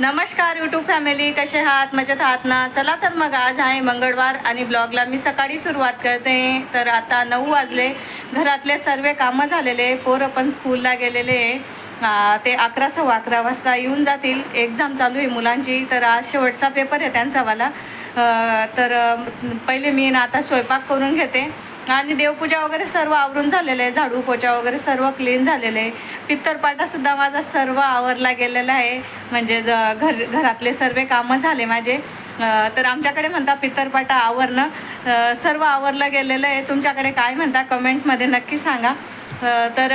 नमस्कार YouTube family कसे आहात? मजेत आहात ना? चला तर मग आज आहे मंगळवार आणि ब्लॉगला मी सकाळी सुरुवात करते. तर आता नऊ वाजले. घरातले सर्व कामं झालेले. पोरं पण स्कूलला गेलेले. ते अकरा सव्वा अकरा वाजता येऊन जातील. एक्झाम चालू आहे मुलांची. तर आज शेवटचा पेपर आहे त्यांचावाला तर पहिले मी ना आता स्वयंपाक करून घेते. आणि देवपूजा वगैरे सर्व आवरून झालेलं आहे. झाडू पोचा वगैरे सर्व क्लीन झालेलं आहे. पित्तरपाटासुद्धा माझा सर्व आवरला गेलेला आहे. म्हणजे ज घर घरातले सर्व कामं झाले माझे. तर आमच्याकडे म्हणता पित्तरपाटा आवरणं सर्व आवरलं गेलेलं आहे. तुमच्याकडे काय म्हणता कमेंटमध्ये नक्की सांगा. तर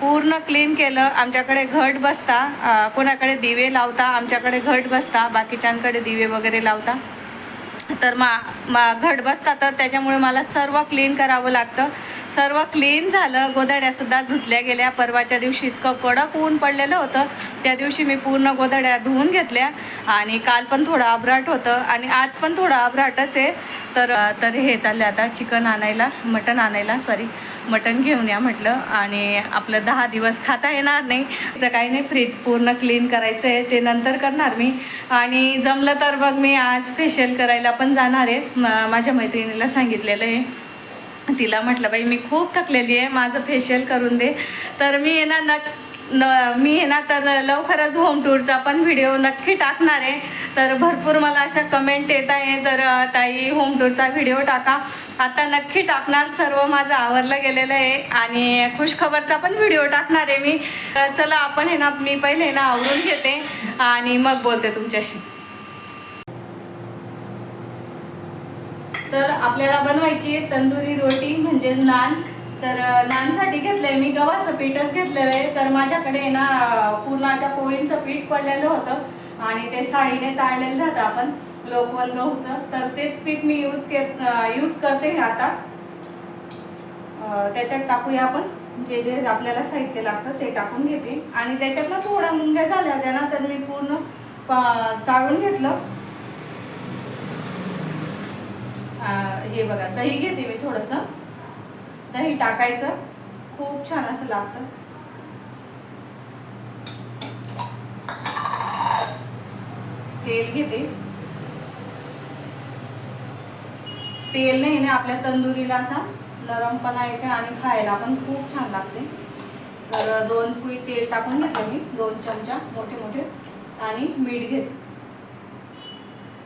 पूर्ण क्लीन केलं. आमच्याकडे घट बसता. कोणाकडे दिवे लावता आमच्याकडे घट बसता. बाकीच्यांकडे दिवे वगैरे लावता. तर मा मा घट बसतात तर त्याच्यामुळे मला सर्व क्लीन करावं लागतं. सर्व क्लीन झालं गोधड्यासुद्धा धुतल्या गेल्या. परवाच्या दिवशी इतकं कडक ऊन पडलेलं होतं. त्या दिवशी मी पूर्ण गोधड्या धुवून घेतल्या. आणि काल पण थोडं अबराट होतं. आणि आज पण थोडं अबराटच आहे. तर तर हे चाललं आता चिकन आणायला मटण आणायला सॉरी मटण घेऊन या म्हटलं. आणि आपलं दहा दिवस खाता येणार नाही. जर काही नाही फ्रीज पूर्ण क्लीन करायचं आहे ते नंतर करणार मी. आणि जमलं तर मग मी आज फेशियल करायला पण जाणार आहे. म- माझ्या मैत्रिणीला सांगितलेलं आहे. तिला म्हटलं बाई मी खूप थकलेली आहे माझं फेशियल करून दे. तर मी येणार नक्की न मी आहे ना तर लवकरच होम टूरचा पण व्हिडिओ नक्की टाकणार आहे. तर भरपूर मला अशा कमेंट येत आहे. तर ताई होम टूरचा व्हिडिओ टाका. आता नक्की टाकणार सर्व माझं आवरलं गेलेलं आहे. आणि खुशखबरचा पण व्हिडिओ टाकणार आहे मी. चला आपण आहे ना मी पहिले ना आवरून घेते. आणि मग बोलते तुमच्याशी. तर आपल्याला बनवायची आहे तंदुरी रोटी म्हणजे नान. तर नानसाठी घेतलंय मी गव्हाचं पीठच घेतलेलं आहे तर माझ्याकडे आहे ना अ, पुरणाच्या पोळींचं पीठ पडलेलं होतं आणि ते साडीने चाळलेलं राहतं आपण लोकवन गहूचं. तर तेच पीठ मी यूज के यूज करते आता. त्याच्यात टाकूया आपण. जे जे आपल्याला साहित्य लागतं ते टाकून घेते. आणि त्याच्यातनं थोड्या मुंग्या झाल्या होत्या ना तर मी पूर्ण पा- चाळून घेतलं. हे बघा दही घेते मी थोडंसं. दही टाकायचं. खूप छान असं लागतं. तेल घेते. तेल नाही ना आपल्या तंदुरीला असा नरमपणा येते आणि खायला पण खूप छान लागते. तर दोन कुई तेल टाकून घेतलं मी दोन चमचा मोठे मोठे आणि मीठ घेते.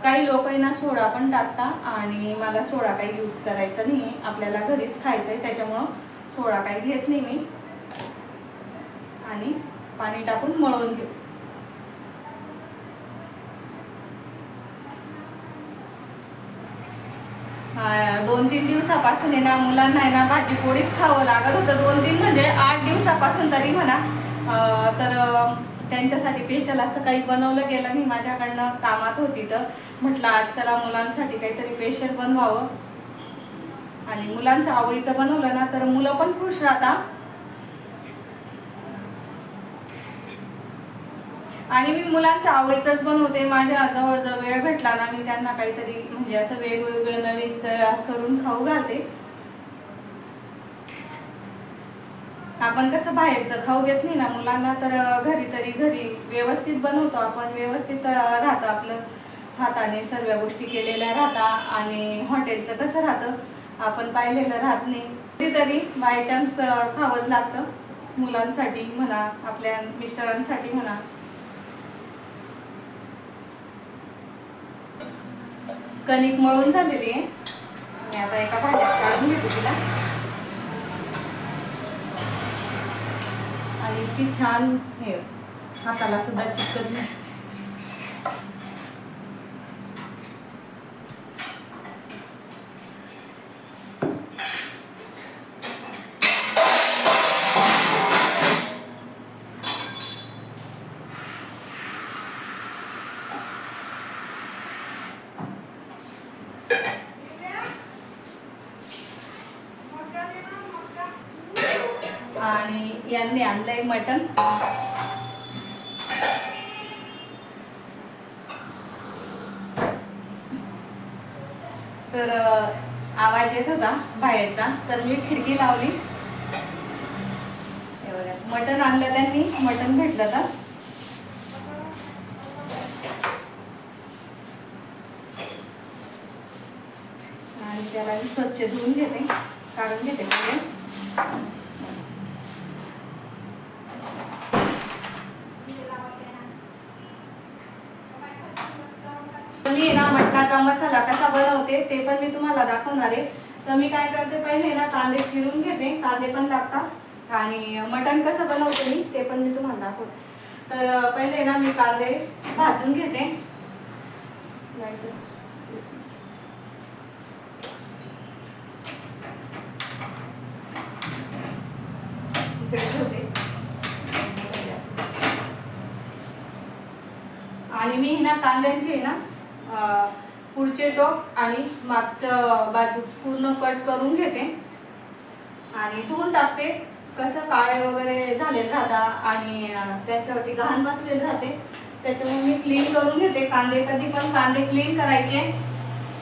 काही लोक आहे ना सोडा पण टाकता आणि मला सोडा काही यूज करायचा नाही. आपल्याला घरीच खायचं आहे त्याच्यामुळं सोडा काही घेत नाही मी. आणि पाणी टाकून मळून घेऊ. दोन तीन दिवसापासून आहे ना मुलांना आहे ना भाजी पोळीच खावं लागत होतं. दोन तीन म्हणजे आठ दिवसापासून तरी म्हणा. तर त्यांच्यासाठी स्पेशल असं काही बनवलं गेलं मी माझ्याकडनं कामात होती तर म्हटलं आज चला मुलांसाठी काहीतरी स्पेशल बनवावं. आणि मुलांचं आवडीचं बनवलं ना तर मुलं पण खुश राहतात. आणि मी मुलांचं आवडीचंच बनवते. माझ्या जवळ वेळ भेटला ना मी त्यांना काहीतरी म्हणजे असं वेगवेगळं नवीन तयार करून खाऊ घालते. आपण कसं बाहेरचं खाऊ देत नाही ना मुलांना तर घरी तरी घरी व्यवस्थित बनवतो आपण व्यवस्थित राहतं आपलं. हाताने सर्व गोष्टी केलेल्या राहता आणि हॉटेलचं कसं राहतं? आपण पाहिलेलं राहत नाही. कधीतरी बाय चान्स खावंच लागतं. मुलांसाठी म्हणा आपल्या मिस्टरांसाठी म्हणा. कणिक मळून झालेली आहे. मी आता एका भाज्यात काढून घेते तिला. आणि इतकी छान हे हाताला सुद्धा चिकटत नाही. मी आणलंय मटन तर आवाज येत होता बाहेरचा तर मी खिडकी लावली. मटन आणलं त्यांनी मटन भेटलं तर. आणि त्याला मी स्वच्छ धुवून घेते काढून घेते म्हणजे मसाला कसा बनवते ते पण मी तुम्हाला दाखवणार आहे. तर मी काय करते पहिले ना कांदे चिरून घेते. कांदे पण लागतात. आणि मटण कसं बनवते मी ते पण मी तुम्हाला दाखवते. तर पहिले ना मी कांदे भाजून घेते. आणि मी ना कांद्यांची आहे ना पुढचे टोक आणि मागचं बाजू पूर्ण कट करून घेते. आणि धुवून टाकते. कसं काळे वगैरे झालेले राहता आणि त्याच्यावरती घाण बसलेले राहते. त्याच्यामुळे मी क्लीन करून घेते. कांदे कधी पण कांदे क्लीन करायचे.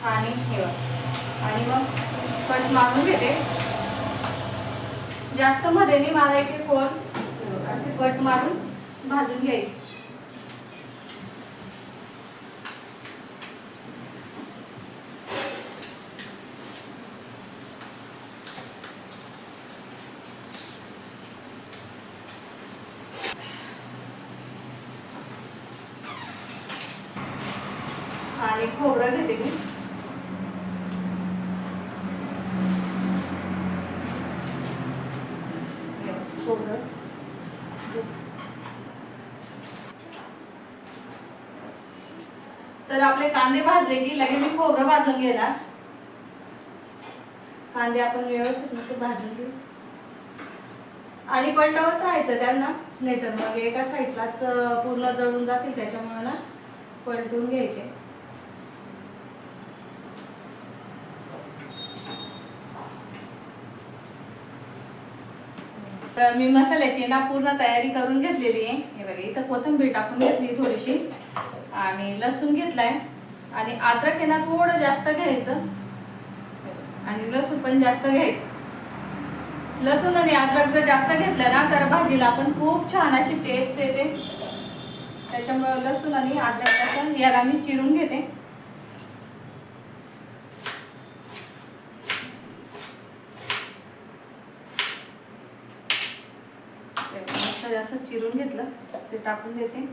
आणि हे आणि मग कट मारून घेते. जास्त मध्ये नाही मारायचे कोण? असे कट मारून भाजून घ्यायचे. आणि खोबरं घेते मी. खोबरं. तर आपले कांदे भाजले की लगे मी खोबरं भाजून घेणार. कांदे आपण व्यवस्थित नुसते भाजून घेऊ. आणि पलटवत राहायचं त्यांना नाहीतर मग एका साईडलाच पूर्ण जळून जातील त्याच्यामुळे ना पलटून घ्यायचे. तर मी मसाल्याची ना पूर्ण तयारी करून घेतलेली आहे. हे बघा इथं कोथिंबीर टाकून घेतली थोडीशी. आणि लसूण घेतलाय. आणि अद्रक आहे ना थोडं जास्त घ्यायचं. आणि लसूण पण जास्त घ्यायचं. लसूण आणि अद्रक जर जास्त घेतलं ना तर भाजीला पण खूप छान अशी टेस्ट येते. त्याच्यामुळे लसूण आणि अद्रक असं याला मी चिरून घेते. असं चिरून घेतलं ते टाकून देते.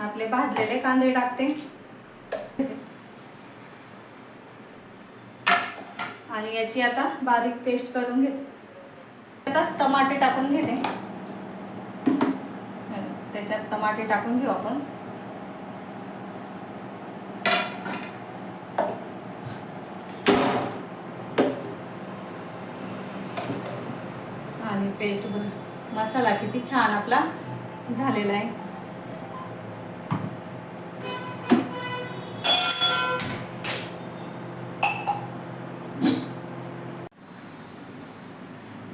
आपले भाजलेले कांदे टाकते. आणि याची आता बारीक पेस्ट करून घेते. आताच टमाटे टाकून घेते. त्याच्यात टमाटे टाकून घेऊ आपण. आणि पेस्ट बघ. मसाला किती छान आपला झालेला आहे.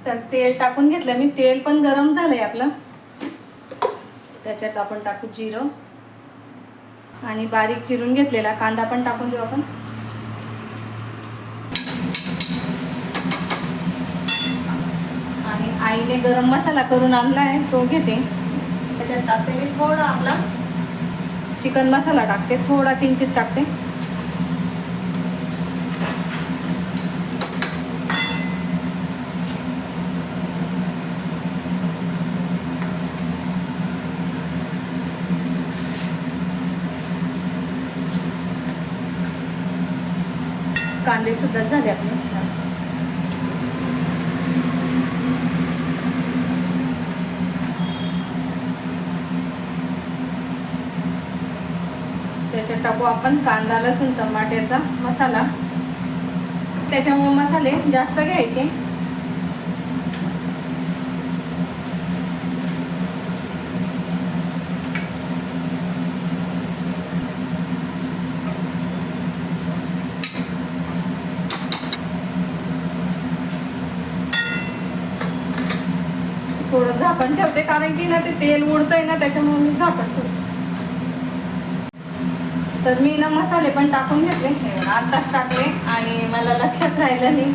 तर तेल टाकून घेतलं. मी तेल पण गरम झालंय आपलं. त्याच्यात आपण टाकू जिरं. आणि बारीक चिरून घेतलेला. कांदा पण टाकून देऊ आपण आणि आईने गरम मसाला करून आणला आहे तो घेते. त्याच्यात टाकते मी थोडा आपला. चिकन मसाला टाकते थोडा किंचित टाकते. कांदे सुद्धा झाले आपले. याच्यात टाकू आपण कांदा लसूण टमाट्याचा मसाला. त्याच्यामुळे मसाले जास्त घ्यायचे. थोडं झाकण ठेवते कारण की ना ते तेल उडतंय ना त्याच्यामुळे मी झाकण ठेवते. तर मी ना मसाले पण टाकून घेतले. आत्ताच टाकले आणि मला लक्षात राहिलं नाही.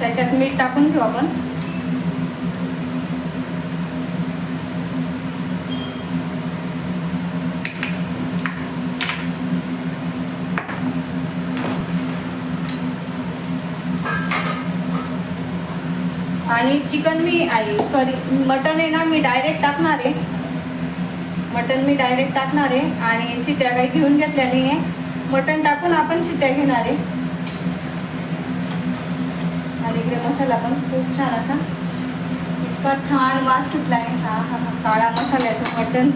त्याच्यात मीठ टाकून घेऊ आपण. आणि चिकन मी आई सॉरी मटन आहे ना मी डायरेक्ट टाकणार आहे. मटन मी डायरेक्ट टाकणार आहे आणि शिट्या काही घेऊन घेतल्या नाही आहे मटन टाकून आपण शिट्या घेणार आहे. आणि इकडे मसाला पण खूप छान असा. इतका छान वास सुटला आहे हा हा हा काळा मसाल्याचं मटन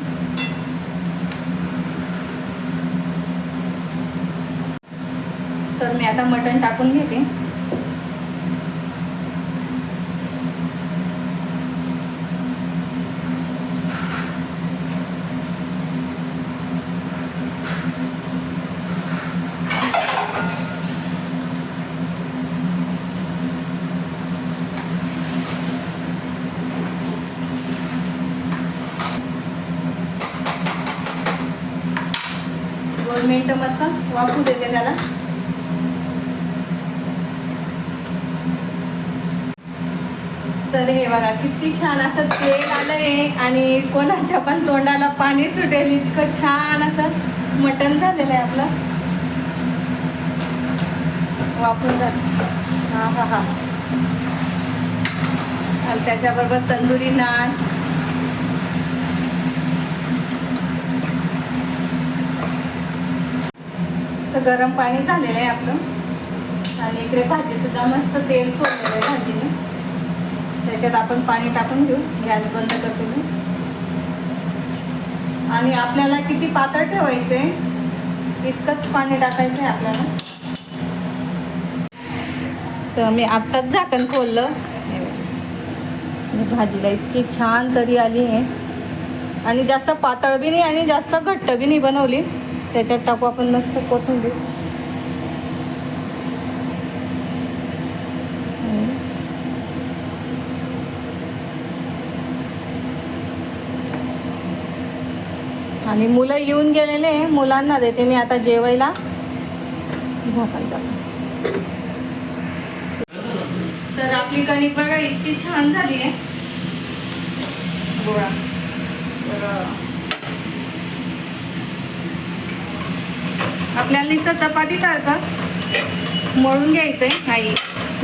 तर मी आता मटन टाकून घेते दोन मिनटं मस्त वाफू देते त्याला तर हे बघा किती छान असं तेल आलंय आणि कोणाच्या पण तोंडाला पाणी सुटेल इतकं छान असं मटण झालेलं आहे आपलं. वापरून झालं हा हा हा. आणि त्याच्याबरोबर तंदुरी नान. तर गरम पाणी झालेलं आहे आपलं. आणि इकडे भाजी सुद्धा मस्त तेल सोडलेलं आहे भाजीने. त्याच्यात आपण पाणी टाकून घेऊ. गॅस बंद करते मी. आणि आपल्याला किती पातळ ठेवायचे? इतकंच पाणी टाकायचं आहे आपल्याला. तर मी आत्ताच झाकण खोललं. भाजीला इतकी छान तरी आली आहे. आणि जास्त पातळ बी नाही आणि जास्त घट्ट बी नाही बनवली. त्याच्यात टाकू आपण मस्त कोथिंबीर. आणि मुलं येऊन गेलेले मुलांना देते मी आता जेवायला. झाकायला तर आपली कणिक बघा इतकी छान झाली आहे. गोळा. तर आपल्याला नुसतं चपातीसारखं मळून घ्यायचं आहे नाही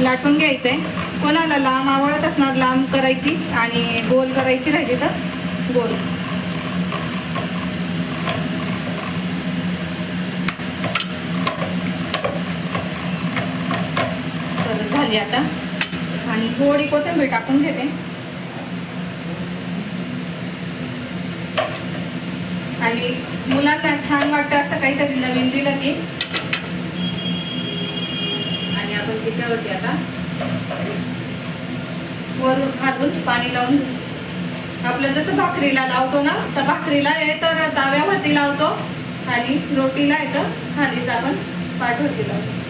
लाटून घ्यायचं आहे कोणाला लांब आवडत असणार लांब करायची आणि गोल करायची राहिली तर गोल तर झाली आता. आणि थोडी कोथिंबीर टाकून घेते. आणि मुलांना छान वाटतं असं काहीतरी नवीन दिलं की. आणि आपण तिच्यावरती आता वरून घालून पाणी लावून आपलं जसं भाकरीला लावतो ना तर भाकरीला हे तर ताव्यावरती लावतो आणि रोटीला येतं खालीच आपण पाठवरती लावतो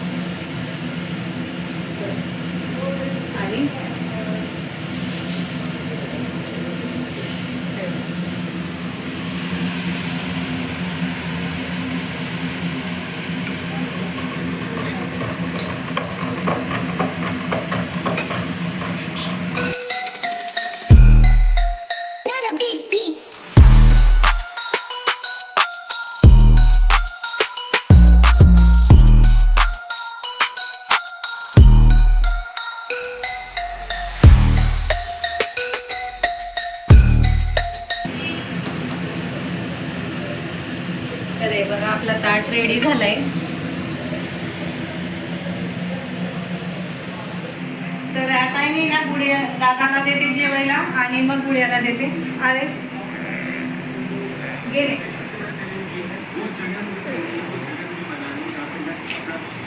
आणि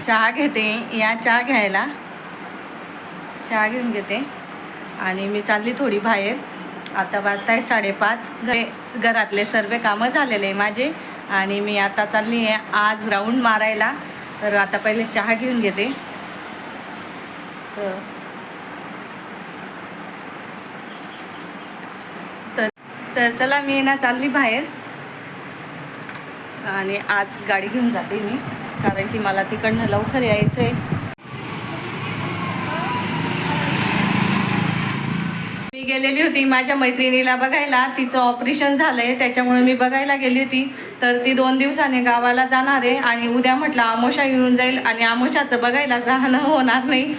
चहा घेते या चहा घ्यायला. चहा घेऊन घेते. आणि मी चालली थोडी बाहेर. आता वाजताय साडेपाच. घरे घरातले सर्व कामं झालेले आहे माझे. आणि मी आता चालली आहे आज राऊंड मारायला. तर आता पहिले चहा घेऊन घेते. तर तर तर चला मी ना चालली बाहेर. आणि आज गाडी घेऊन जाते मी. कारण की मला तिकडनं लवकर यायचं आहे गेलेली होती माझ्या मैत्रिणीला बघायला. तिचं ऑपरेशन झालंय त्याच्यामुळे मी बघायला गेली होती. तर ती दोन दिवसाने गावाला जाणार आहे आणि उद्या म्हटलं आमोशा येऊन जाईल आणि आमोशाचं बघायला जाणं होणार नाही.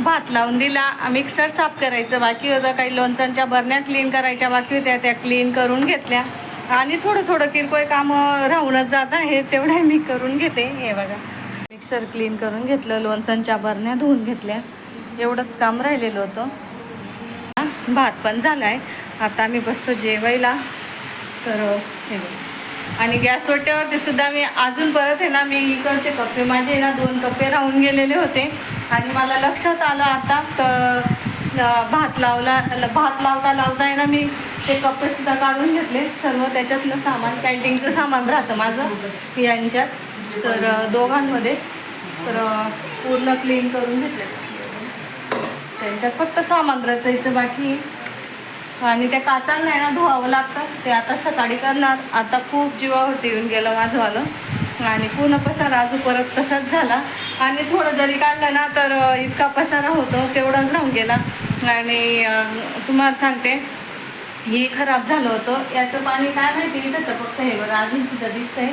भात लावून दिला मिक्सर साफ करायचं बाकी होतं काही लोणचांच्या बरण्या क्लीन करायच्या बाकी होत्या त्या क्लीन करून घेतल्या. आणि थोडं थोडं किरकोळ कामं राहूनच जात आहे तेवढं मी करून घेते. हे बघा. मिक्सर क्लीन करून घेतलं लोणचणच्या बरण्या धुवून घेतल्या. एवढंच काम राहिलेलं होतं. भात पण झाला आहे आता आम्ही बसतो जेवायला. तर हे आणि गॅस वट्यावरती सुद्धा मी अजून परत आहे ना मी इकडचे कप्पे माझे ना दोन कप्पे राहून गेलेले होते. आणि मला लक्षात आलं आता तर भात लावला ल- भात लावता लावता आहे ना मी ते कप्पे सुद्धा काढून घेतले. सर्व त्याच्यातलं सामान कॅन्टीनचं सामान राहतं माझं यांच्यात. तर दोघांमध्ये. तर पूर्ण क्लीन करून घेतले. त्यांच्यात फक्त सामान रचायचं बाकी. आणि त्या काचांना आहे ना धुवावं लागतं. ते आता सकाळी करणार. आता खूप जीवावरती येऊन गेलं माझंवालं आणि पूर्ण पसारा अजून परत तसाच झाला. आणि थोडं जरी काढलं ना तर इतका पसारा होतो तेवढाच राहून गेला. आणि तुम्हाला सांगते. हे खराब झालं होतं. याचं पाणी काय माहिती इथं तर फक्त हे बरं अजूनसुद्धा दिसतंय.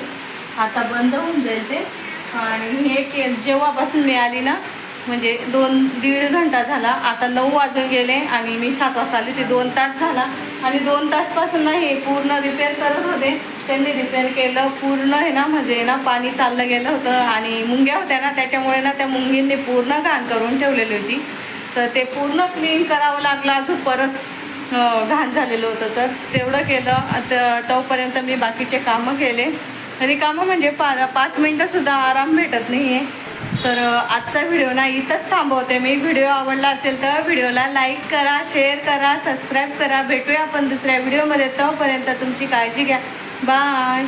आता बंद होऊन जाईल ते. आणि हे के जेव्हापासून मी आली ना म्हणजे दोन दीड घंटा झाला. आता नऊ वाजून गेले आणि मी सात वाजता आली ते दोन तास झाला. आणि दोन तासपासून ना हे पूर्ण रिपेअर करत होते. त्यांनी रिपेअर केलं. पूर्ण आहे ना म्हणजे ना पाणी चाललं गेलं होतं. आणि मुंग्या होत्या ना त्याच्यामुळे ना त्या मुंगींनी पूर्ण घाण करून ठेवलेली होती. तर ते पूर्ण क्लीन करावं लागलं अजून परत. हो, घाण झालेलं होतं तर. तेवढं केलं. तर तोपर्यंत मी बाकीचे कामं केले. आणि कामं म्हणजे पा पाच मिनटंसुद्धा आराम भेटत नाही आहे तर आजचा व्हिडिओ ना इथंच थांबवते. मी व्हिडिओ आवडला असेल तर व्हिडिओला लाईक करा शेअर करा सबस्क्राईब करा. भेटूया आपण दुसऱ्या व्हिडिओमध्ये. तोपर्यंत तुमची काळजी घ्या. बाय.